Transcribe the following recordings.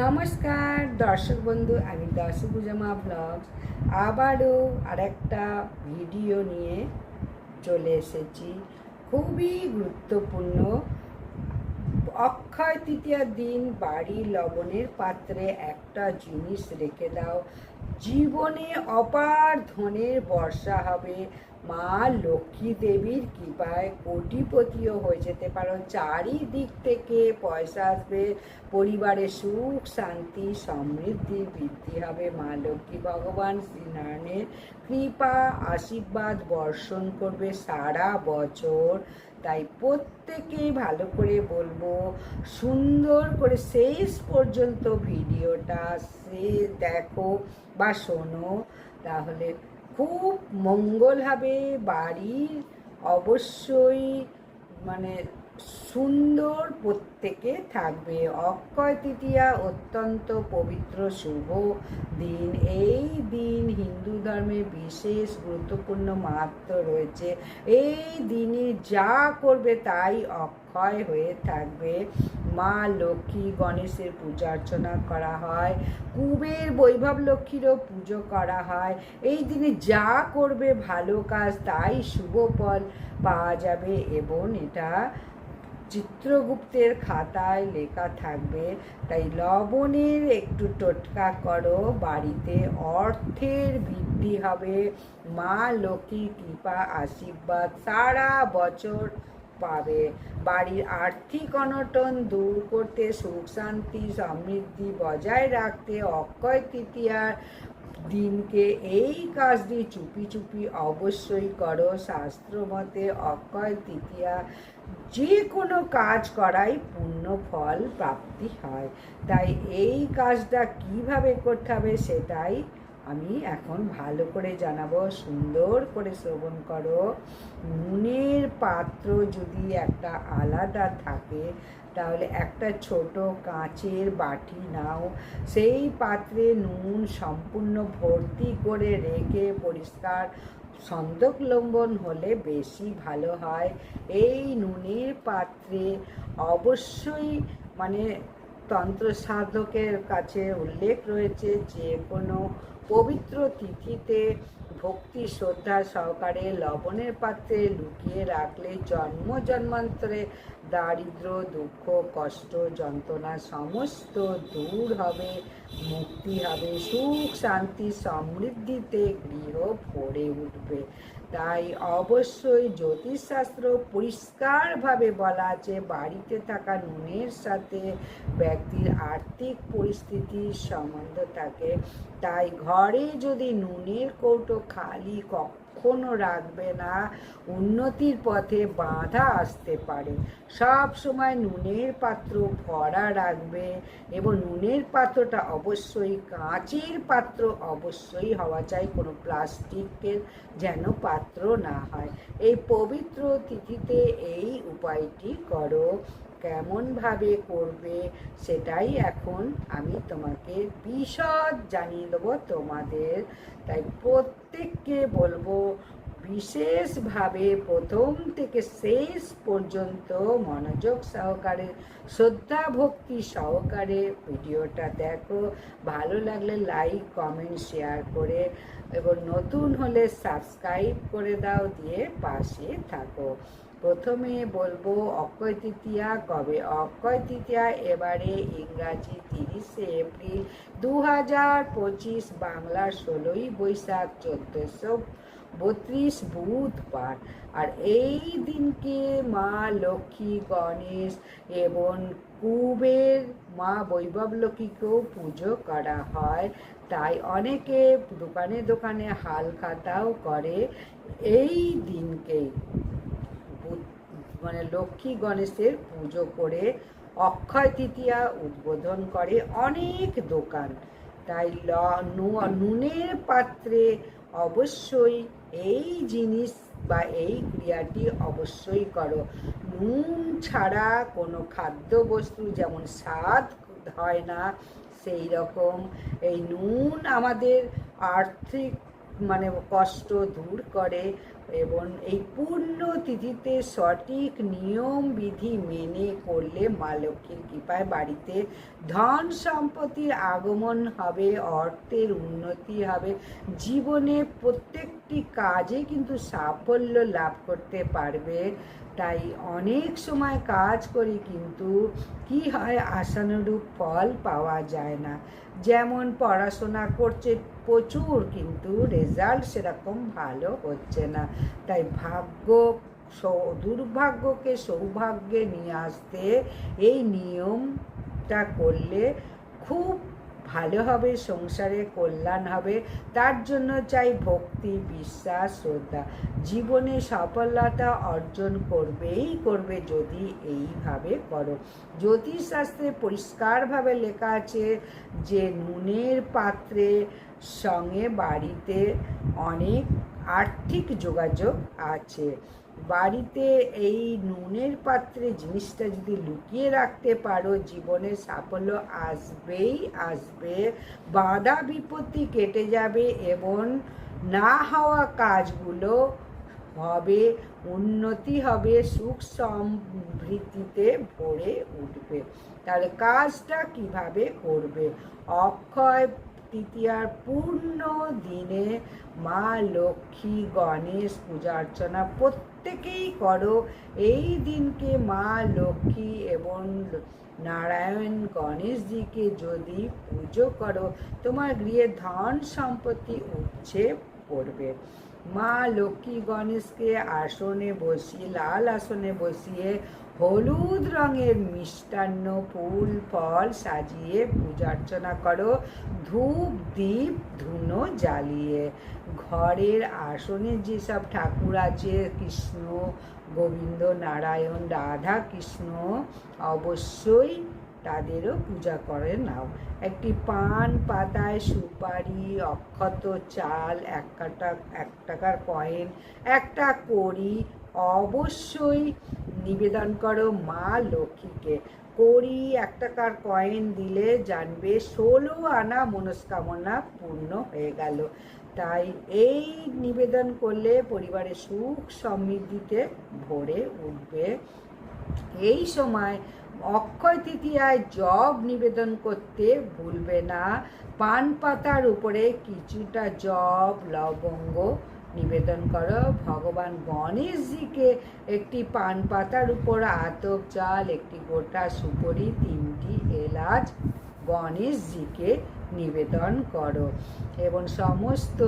নমস্কার দর্শক বন্ধু আমি দশভুজামা ব্লগস আবারও আরেকটা ভিডিও নিয়ে চলে এসেছি। খুবই গুরুত্বপূর্ণ অক্ষয় তৃতীয়ার দিন বাড়ি লবণের পাত্রে একটা জিনিস রেখে দাও। জীবনে অপার ধনের বর্ষা হবে। মা লক্ষ্মী দেবীর কৃপায় কোটিপতিও হয়ে যেতে পারো। চারিদিক থেকে পয়সা আসবে। পরিবারে সুখ, শান্তি, সমৃদ্ধি, বৃদ্ধি হবে। মা লক্ষ্মী ভগবান শ্রীনারায়ণের কৃপা, আশীর্বাদ বর্ষণ করবে সারা বছর। তাই প্রত্যেকেই ভালো করে বলব, সুন্দর করে শেষ পর্যন্ত ভিডিওটা সে দেখো বা শোনো। তাহলে খুব মঙ্গল হবে, বাড়ির অবশ্যই মানে সুন্দর প্রত্যেকে থাকবে। অক্ষয় তৃতীয়া অত্যন্ত পবিত্র, শুভ দিন। এই দিন হিন্দু ধর্মে বিশেষ গুরুত্বপূর্ণ মাহাত্ম রয়েছে। এই দিনে যা করবে তাই অক্ষয় হয়ে থাকবে। মা লক্ষ্মী গণেশের পূজা অর্চনা করা হয়। কুবের বৈভব লক্ষ্মীরও পুজো করা হয়। এই দিনে যা করবে ভালো কাজ তাই শুভ ফল পাওয়া যাবে এবং এটা চিত্রগুপ্তের খাতায় লেখা থাকবে, তাই লবণের একটু টোটকা করো, বাড়িতে অর্থের বৃদ্ধি হবে। মা লক্ষ্মী কৃপা আশীর্বাদ সারা বছর পাবে। বাড়ির আর্থিক অনটন দূর করতে সুখ শান্তি সমৃদ্ধি বজায় রাখতে অক্ষয় তৃতীয়ার দিনকে এই কাজটি চুপি চুপি অবশ্যই করো। শাস্ত্র মতে অক্ষয় তৃতীয়া যে কোনো কাজ করাই পূর্ণ ফল প্রাপ্তি হয়। তাই এই কাজটা কীভাবে করতে হবে সেটাই আমি এখন ভালো করে জানাব, সুন্দর করে শ্রবণ করো। নুনের পাত্র যদি একটা আলাদা থাকে, তাহলে একটা ছোট কাঁচের বাটি নাও। সেই পাত্রে নুন সম্পূর্ণ ভর্তি করে রেখে পরিষ্কার সন্দক লম্বন হলে বেশি ভালো হয়। এই নুনের পাত্রে অবশ্যই মানে তন্ত্র সাধকের কাছে উল্লেখ রয়েছে, যে কোনো পবিত্র তিথিতে ভক্তি শ্রদ্ধা সহকারে লবণের পাত্রে লুকিয়ে রাখলে জন্ম জন্মান্তরে দারিদ্র, দুঃখ, কষ্ট, যন্ত্রণা সমস্ত দূর হবে, মুক্তি হবে, সুখ, শান্তি সমৃদ্ধিতে গৃহ ভরে উঠবে। তাই অবশ্যই জ্যোতিষশাস্ত্র পরিষ্কারভাবে বলা আছে, বাড়িতে থাকা নুনের সাথে ব্যক্তির আর্থিক পরিস্থিতির সম্বন্ধ থাকে। তাই ঘরে যদি নুনের কৌটো খালি কখনো রাখবে না, উন্নতির পথে বাধা আসতে পারে। সব সময় নুনের পাত্র ভরা রাখবে এবং নুনের পাত্রটা অবশ্যই কাঁচের পাত্র অবশ্যই হওয়া চাই। কোনো প্লাস্টিকের যেন পাত্র না হয়। এই পবিত্র তিথিতে এই উপায়টি করো। কেমনভাবে করবে সেটাই এখন আমি তোমাকে বিশদ জানিয়ে দেবো তোমাদের। তাই প্রত্যেককে বলব বিশেষভাবে প্রথম থেকে শেষ পর্যন্ত মনোযোগ সহকারে শ্রদ্ধা ভক্তি সহকারে ভিডিওটা দেখো। ভালো লাগলে লাইক কমেন্ট শেয়ার করে এবং নতুন হলে সাবস্ক্রাইব করে দাও, দিয়ে পাশে থাকো। প্রথমে বলব, অক্ষয় তৃতীয়া কবে? অক্ষয় তৃতীয়া এবারে ইংরাজি তিরিশে এপ্রিল দু হাজার পঁচিশ বাংলা ষোলোই বৈশাখ, চোদ্দোশো বত্রিশ বুধবার। আর এই দিনকে মা লক্ষ্মী গণেশ এবং কুবের মা বৈভব লক্ষ্মীকেও পুজো করা হয়। তাই অনেকে দোকানে দোকানে হাল খাতাও করে। এই দিনকে মানে লক্ষ্মী গণেশের পুজো করে অক্ষয় তৃতীয়া উদ্বোধন করে অনেক দোকান। তাই নুনের পাত্রে অবশ্যই এই জিনিস বা এই ক্রিয়াটি অবশ্যই করো। নুন ছাড়া কোনো খাদ্যবস্তু যেমন স্বাদ হয় না, সেই রকম এই নুন আমাদের আর্থিক মানে কষ্ট দূর করে। এবং এই পূর্ণ তিথিতে সঠিক নিয়ম বিধি মেনে করলে মা লক্ষ্মীর কৃপায় বাড়িতে ধন সম্পত্তির আগমন হবে, অর্থের উন্নতি হবে। জীবনে প্রত্যেকটি কাজে কিন্তু সাফল্য লাভ করতে পারবে। তাই অনেক সময় কাজ করি কিন্তু কি হয় আশানুরূপ ফল পাওয়া যায় না। যেমন পড়াশোনা করছে প্রচুর কিন্তু রেজাল্ট সেরকম ভালো হচ্ছে না। তাই ভাগ্য দুর্ভাগ্যকে সৌভাগ্যে নিয়ে আসতে এই নিয়মটা করলে খুব ভালো হবে, সংসারে কল্যাণ হবে। তার জন্য চাই ভক্তি, বিশ্বাস, শ্রদ্ধা। জীবনে সফলতা অর্জন করবেই করবে যদি এইভাবে করো। জ্যোতিষশাস্ত্রে পরিষ্কারভাবে লেখা আছে যে নুনের পাত্রে সঙ্গে বাড়িতে অনেক আর্থিক যোগাযোগ আছে। বাড়িতে এই নুনের পাত্রে জিনিসটা যদি লুকিয়ে রাখতে পারো জীবনে সাফল্য আসবেই আসবে। বাধা বিপত্তি কেটে যাবে এবং না হওয়া কাজগুলো হবে, উন্নতি হবে, সুখ সমৃদ্ধিতে ভরে উঠবে। তাহলে কাজটা কীভাবে করবে? অক্ষয় তৃতীয়ার পূর্ণ দিনে মা লক্ষ্মী গণেশ পূজা অর্চনা প্রত্যেকেই করো। এই দিনকে মা লক্ষ্মী এবং নারায়ণ গণেশজিকে যদি পুজো করো, তোমার গৃহে ধন সম্পত্তি উঠছে পড়বে। মা লক্ষ্মী গণেশকে আসনে বসিয়ে, লাল আসনে বসিয়ে হলুদ রঙের মিষ্টান্ন ফুল, ফল সাজিয়ে পূজা অর্চনা করো। ধূপ দ্বীপ ধুনো জ্বালিয়ে। ঘরের আসনে যেসব ঠাকুর আছে, কৃষ্ণ, গোবিন্দ, নারায়ণ, রাধা, কৃষ্ণ, অবশ্যই তাদেরও পূজা করে নাও। একটি পান পাতায় সুপারি, অক্ষত চাল, এক কাটা, এক টাকার কয়েন, একটা কড়ি অবশ্যই নিবেদন করো মা লক্ষ্মীকে। কড়ি এক টাকার কয়েন দিলে জানবে ষোলো আনা মনস্কামনা পূর্ণ হয়ে গেল। তাই এই নিবেদন করলে পরিবারের সুখ সমৃদ্ধিতে ভরে উঠবে। এই সময় অক্ষয় তৃতীয়ায় জব নিবেদন করতে ভুলবে না। পান পাতার উপরে কিছুটা জব, লবঙ্গ নিবেদন করো, ভগবান গণেশজিকে একটি পান পাতার উপর আতপ চাল, একটি গোটা সুপরি, তিনটি এলাচ গণেশজিকে নিবেদন করো এবং সমস্ত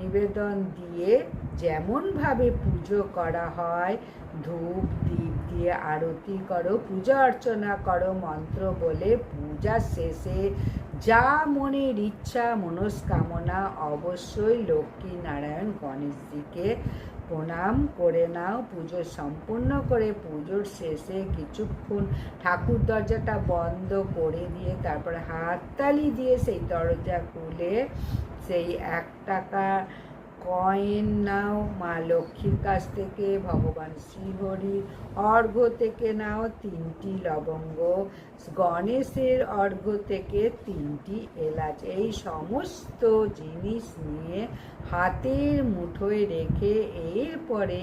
নিবেদন দিয়ে যেমনভাবে পুজো করা হয়, ধূপ দ্বীপ দিয়ে আরতি করো, পূজা অর্চনা করো, মন্ত্র বলে পূজা শেষে যা মনের ইচ্ছা, মনস্কামনা অবশ্যই লক্ষ্মী নারায়ণ গণেশজিকে প্রণাম করে নাও। পুজো সম্পূর্ণ করে পুজোর শেষে কিছুক্ষণ ঠাকুর দরজাটা বন্ধ করে দিয়ে তারপরে হাততালি দিয়ে সেই দরজা খুলে সেই এক টাকা কয়েন নাও, মা লক্ষ্মীর কাছ থেকে, ভগবান শ্রীহরি। অর্ঘ্য থেকে নাও তিনটি লবঙ্গ, গণেশের অর্ঘ্য থেকে তিনটি এলাচ। এই সমস্ত জিনিস নিয়ে হাতের মুঠোয় রেখে এরপরে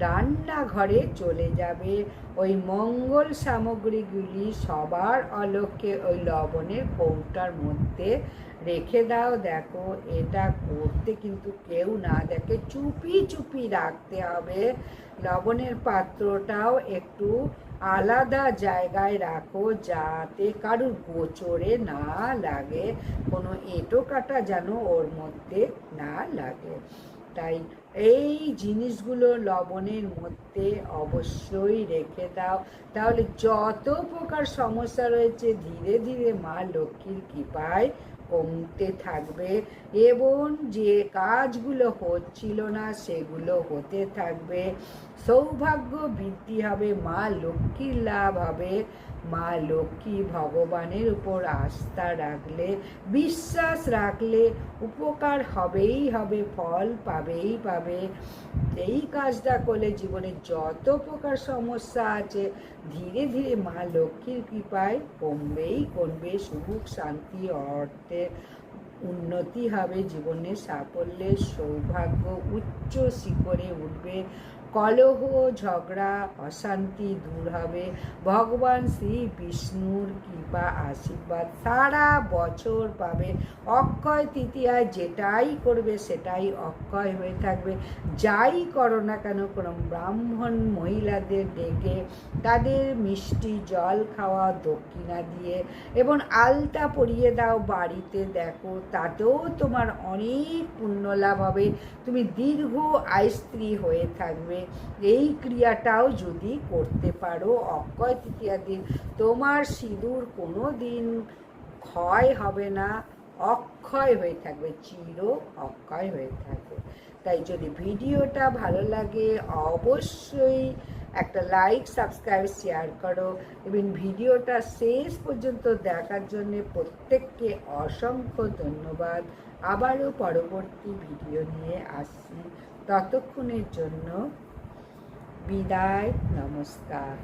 রান্নাঘরে চলে যাবে। ওই মঙ্গল সামগ্রীগুলি সবার অলক্ষ্যে ওই লবণের কৌটার মধ্যে রেখে দাও, দেখো এটা করতে কিন্তু কেউ না দেখে চুপি চুপি রাখতে হবে। লবণের পাত্রটাও একটু আলাদা জায়গায় রাখো যাতে কারুর গোচরে না লাগে, কোনো এঁটো কাটা যেন ওর মধ্যে না লাগে। তাই এই জিনিসগুলো লবণের মধ্যে অবশ্যই রেখে দাও। তাহলে যত প্রকার সমস্যা রয়েছে, ধীরে ধীরে মা লক্ষ্মীর কৃপায় কমতে থাকবে এবং যে কাজগুলো হচ্ছিল না সেগুলো হতে থাকবে। সৌভাগ্য বৃদ্ধি হবে, মা লক্ষ্মীর লাভ হবে। মা লক্ষ্মী ভগবানের উপর আস্থা রাখলে, বিশ্বাস রাখলে উপকার হবেই হবে, ফল পাবেই পাবে। এই কাজটা করলে জীবনে যত প্রকার সমস্যা আছে, ধীরে ধীরে মা লক্ষ্মীর কৃপায় কমবেই কমবে, সুখ, শান্তি, অর্থে উন্নতি হবে জীবনে সাফল্যের সৌভাগ্য উচ্চ শিখরে উঠবে। কলহ, ঝগড়া, অশান্তি দূর হবে। ভগবান শ্রী বিষ্ণুর কৃপা আশীর্বাদ সারা বছর পাবে। অক্ষয় তৃতীয়ায় যেটাই করবে, সেটাই অক্ষয় হয়ে থাকবে। যাই করো না কেন, কোনো ব্রাহ্মণ মহিলাদের ডেকে তাদের মিষ্টি জল খাওয়া দক্ষিণা দিয়ে এবং আলতা পরিয়ে দাও বাড়িতে, দেখো তাতেও তোমার অনেক পুণ্য লাভ হবে। তুমি দীর্ঘ আয়স্ত্রী হয়ে থাকবে। এই ক্রিয়াটাও যদি করতে পারো, অক্ষয় তৃতীয়া দিন তোমার সিঁদুর কোনো দিন ক্ষয় হবে না, অক্ষয় হয়ে থাকবে, চির অক্ষয় হয়ে থাকবে। তাই যদি ভিডিওটা ভালো লাগে, অবশ্যই একটা লাইক, সাবস্ক্রাইব, শেয়ার করো। এবং ভিডিওটা শেষ পর্যন্ত দেখার জন্য প্রত্যেককে অসংখ্য ধন্যবাদ। আবারও পরবর্তী ভিডিও নিয়ে আসছি। ততক্ষণের জন্য বিদায় নমস্কার